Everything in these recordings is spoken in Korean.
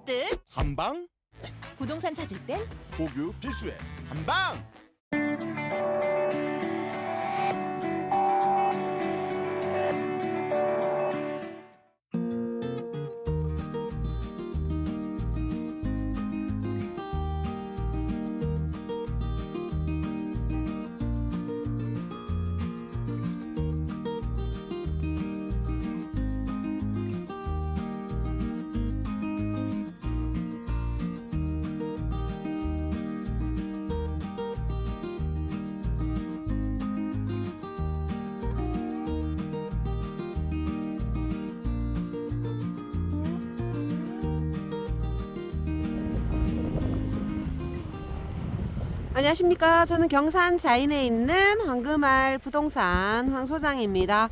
것들 한방? 부동산 찾을 땐? 보규 필수의 한방 안녕하십니까. 저는 경산 자인에 있는 황금알 부동산 황 소장입니다.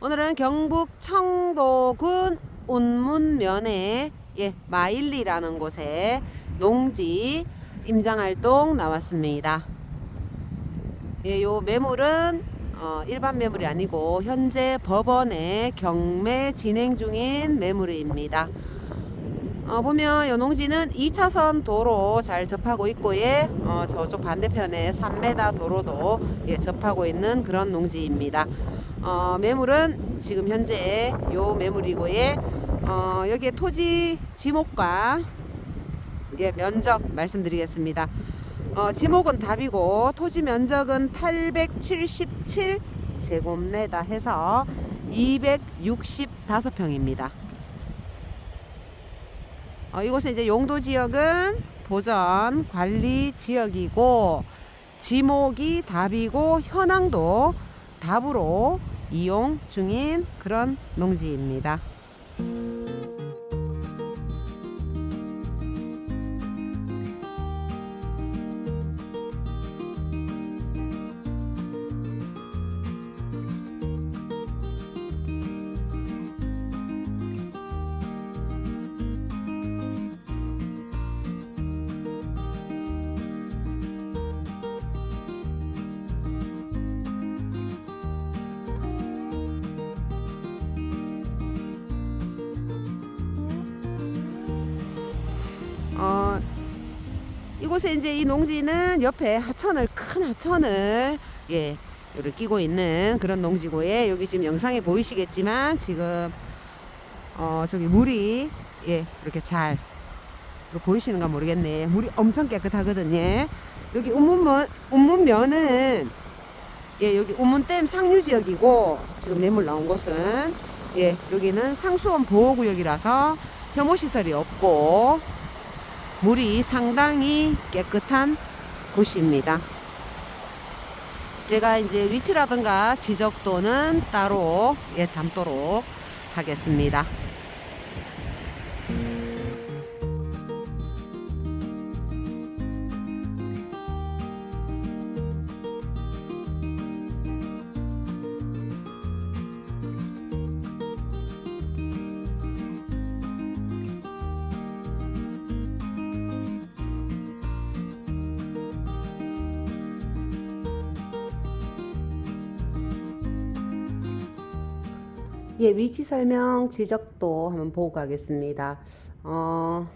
오늘은 경북 청도군 운문면에 예, 마일리라는 곳에 농지 임장활동 나왔습니다. 예, 요 매물은 어, 일반 매물이 아니고 현재 법원에 경매 진행 중인 매물입니다. 어, 보면 요 농지는 2차선 도로 잘 접하고 있고 예, 어, 저쪽 반대편에 3m 도로도 예, 접하고 있는 그런 농지입니다. 어, 매물은 지금 현재 요 매물이고 예, 어, 여기에 토지 지목과 예, 면적 말씀드리겠습니다. 어, 지목은 답이고 토지 면적은 877 제곱미터 해서 265평입니다. 어, 이곳은 이제 용도 지역은 보전 관리 지역이고 지목이 답이고 현황도 답으로 이용 중인 그런 농지입니다. 이곳에 이제 이 농지는 옆에 하천을 큰 하천을 예 요를 끼고 있는 그런 농지고에 여기 지금 영상에 보이시겠지만 지금 어 저기 물이 예 이렇게 잘 보이시는가 모르겠네 물이 엄청 깨끗하거든요. 여기 운문면 운문면은 예 여기 운문댐 상류 지역이고 지금 매물 나온 곳은 예 여기는 상수원 보호구역이라서 혐오 시설이 없고 물이 상당히 깨끗한 곳입니다. 제가 이제 위치라든가 지적도는 따로 예, 담도록 하겠습니다. 예, 위치 설명 지적도 한번 보고 가겠습니다. 어,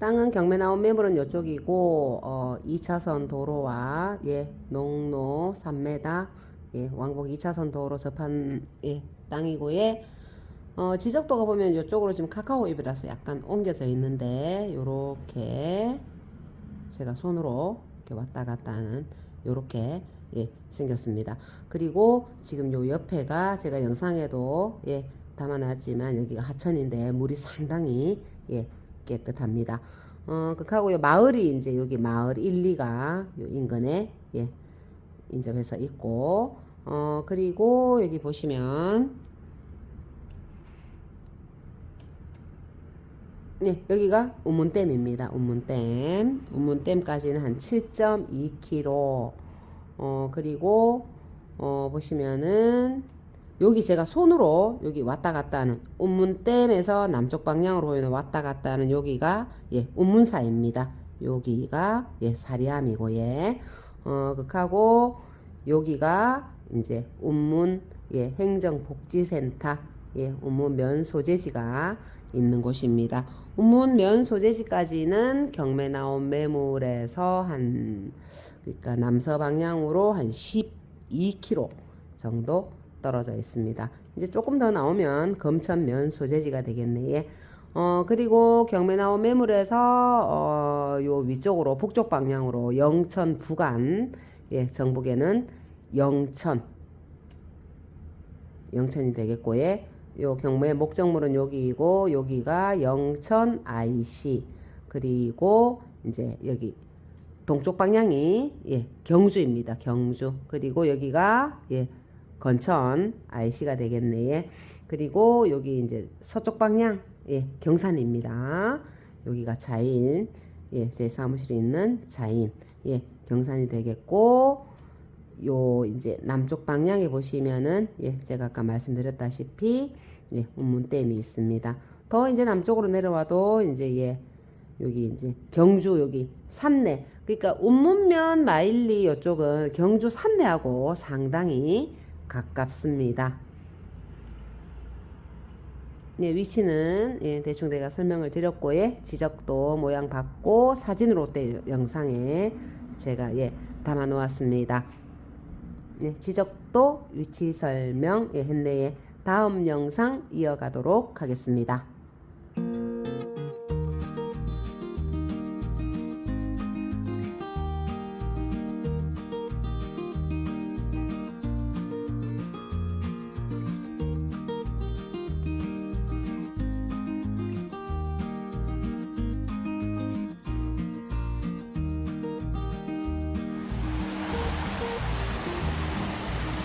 땅은 경매 나온 매물은 이쪽이고, 어, 2차선 도로와, 예, 농로 3m, 예, 왕복 2차선 도로 접한, 예, 땅이고, 예, 어, 지적도가 보면 이쪽으로 지금 카카오 잎이라서 약간 옮겨져 있는데, 요렇게 제가 손으로 이렇게 왔다 갔다 하는, 요렇게 예, 생겼습니다. 그리고 지금 요 옆에가 제가 영상에도 예, 담아놨지만 여기가 하천인데 물이 상당히 예, 깨끗합니다. 어, 그하고 요 마을이 이제 여기 마을 1, 2가 요 인근에 예, 인접해서 있고 어, 그리고 여기 보시면 네, 여기가 우문댐입니다. 우문댐. 우문댐까지는 한 7.2km. 어, 그리고, 어, 보시면은, 여기 제가 손으로 여기 왔다 갔다 하는, 운문댐에서 남쪽 방향으로 보이는 왔다 갔다 하는 여기가, 예, 운문사입니다. 여기가, 예, 사리암이고, 예. 어, 극하고, 여기가 이제 운문, 예, 행정복지센터, 예, 운문면 소재지가 있는 곳입니다. 운문면 소재지까지는 경매 나온 매물에서 한 그러니까 남서 방향으로 한 12km 정도 떨어져 있습니다. 이제 조금 더 나오면 검천면 소재지가 되겠네. 예. 어 그리고 경매 나온 매물에서 어 요 위쪽으로 북쪽 방향으로 영천 부간 예 정북에는 영천 영천이 되겠고 예. 요 경매 목적물은 여기이고 여기가 영천 IC 그리고 이제 여기 동쪽 방향이 예 경주입니다. 경주. 그리고 여기가 예 건천 IC가 되겠네 예. 그리고 여기 이제 서쪽 방향 예 경산입니다. 여기가 자인. 예 제 사무실이 있는 자인. 예 경산이 되겠고 요 이제 남쪽 방향에 보시면은 예 제가 아까 말씀드렸다시피 예 운문댐이 있습니다. 더 이제 남쪽으로 내려와도 이제 예 여기 이제 경주 여기 산내 그러니까 운문면 마일리 이쪽은 경주 산내하고 상당히 가깝습니다. 예, 위치는 예, 대충 내가 설명을 드렸고 예, 지적도 모양 받고 사진으로 때 영상에 제가 예, 담아 놓았습니다. 네, 지적도 위치 설명 예, 했네에 다음 영상 이어가도록 하겠습니다.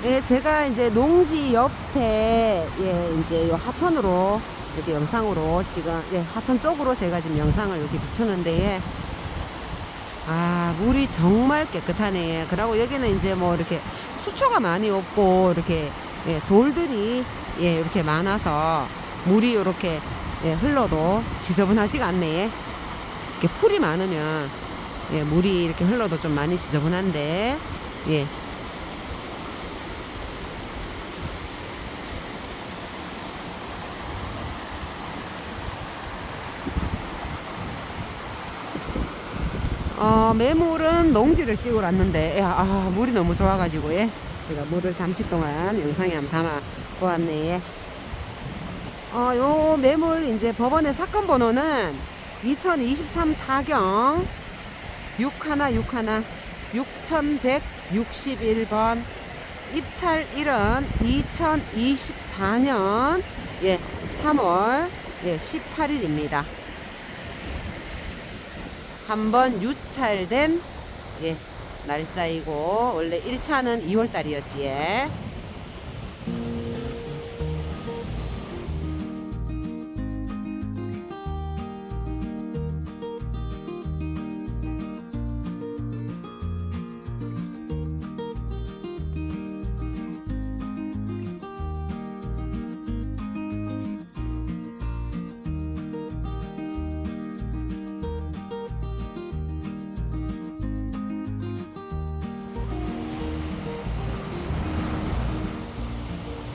예, 제가 이제 농지 옆에 예, 이제 요 하천으로 이렇게 영상으로 지금 예, 하천 쪽으로 제가 지금 영상을 이렇게 비추는데 예. 아, 물이 정말 깨끗하네. 예. 그리고 여기는 이제 뭐 이렇게 수초가 많이 없고 이렇게 예, 돌들이 예, 이렇게 많아서 물이 이렇게 예, 흘러도 지저분하지가 않네. 예. 이렇게 풀이 많으면 예, 물이 이렇게 흘러도 좀 많이 지저분한데 예, 어, 매물은 농지를 야, 아, 물이 너무 좋아가지고, 예. 제가 물을 잠시 동안 영상에 한번 담아 보았네, 예. 어, 요 매물, 이제 법원의 사건 번호는 2023 타경 6161 6161번 입찰일은 2024년 예, 3월 예, 18일입니다. 한번 유찰된 예, 날짜이고 원래 1차는 2월 달이었지. 예.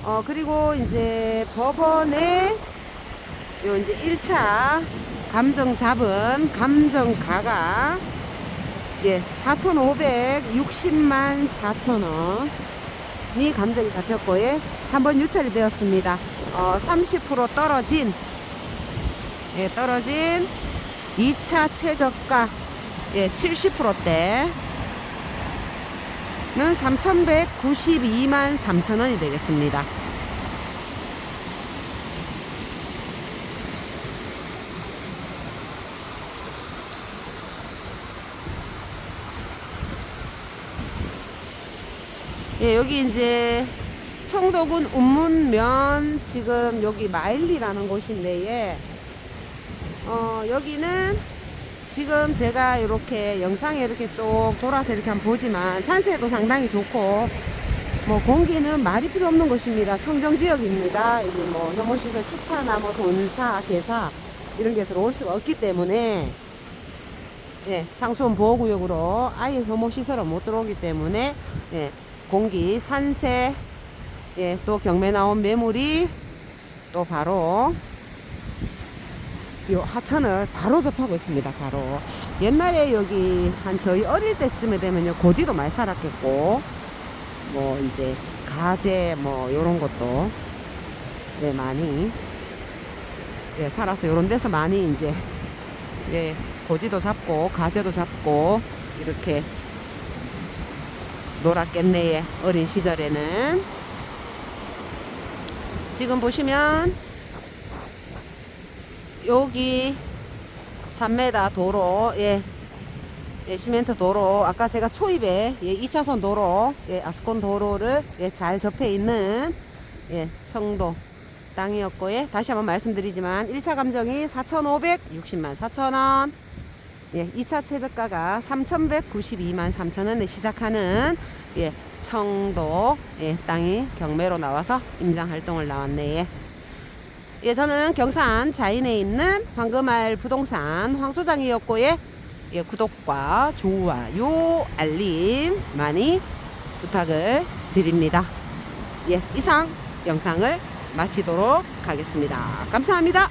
어 그리고 이제 법원에 요 이제 1차 감정 잡은 감정가가 예 4,560만 4천 원 이 감정이 잡혔고 예 한번 유찰이 되었습니다. 어 30% 떨어진 예 떨어진 2차 최저가 예 70%대 는 3,192만 3천 원이 되겠습니다. 예, 여기 이제 청도군 운문면 지금 여기 마일리라는 곳인데 예. 어, 여기는 지금 제가 이렇게 영상에 이렇게 쭉 돌아서 이렇게 한번 보지만 산세도 상당히 좋고 뭐 공기는 말이 필요 없는 곳입니다. 청정 지역입니다. 여기 뭐 혐오시설 축사나 뭐 돈사, 개사 이런 게 들어올 수가 없기 때문에 예, 상수원 보호구역으로 아예 혐오시설은 못 들어오기 때문에 예, 공기, 산세, 예, 또 경매 나온 매물이 또 바로 요 하천을 바로 접하고 있습니다. 바로 옛날에 여기 한 저희 어릴 때쯤에 되면요 고디도 많이 살았겠고 뭐 이제 가재 뭐 요런 것도 네 많이 예 살아서 요런 데서 많이 이제 예 고디도 잡고 가재도 잡고 이렇게 놀았겠네 어린 시절에는 지금 보시면 여기 3m 도로 예, 예 시멘트 도로 아까 제가 초입에 예, 2차선 도로 예, 아스콘 도로를 예, 잘 접해 있는 예, 청도 땅이었고 예, 다시 한번 말씀드리지만 1차 감정이 4,560만 4천원 예, 2차 최저가가 3,192만 3천원에 시작하는 예, 청도 예, 땅이 경매로 나와서 임장 활동을 나왔네. 예. 예, 저는 경산 자인에 있는 황금알 부동산 황 소장이었고 예, 예, 구독과 좋아요, 알림 많이 부탁을 드립니다. 예, 이상 영상을 마치도록 하겠습니다. 감사합니다.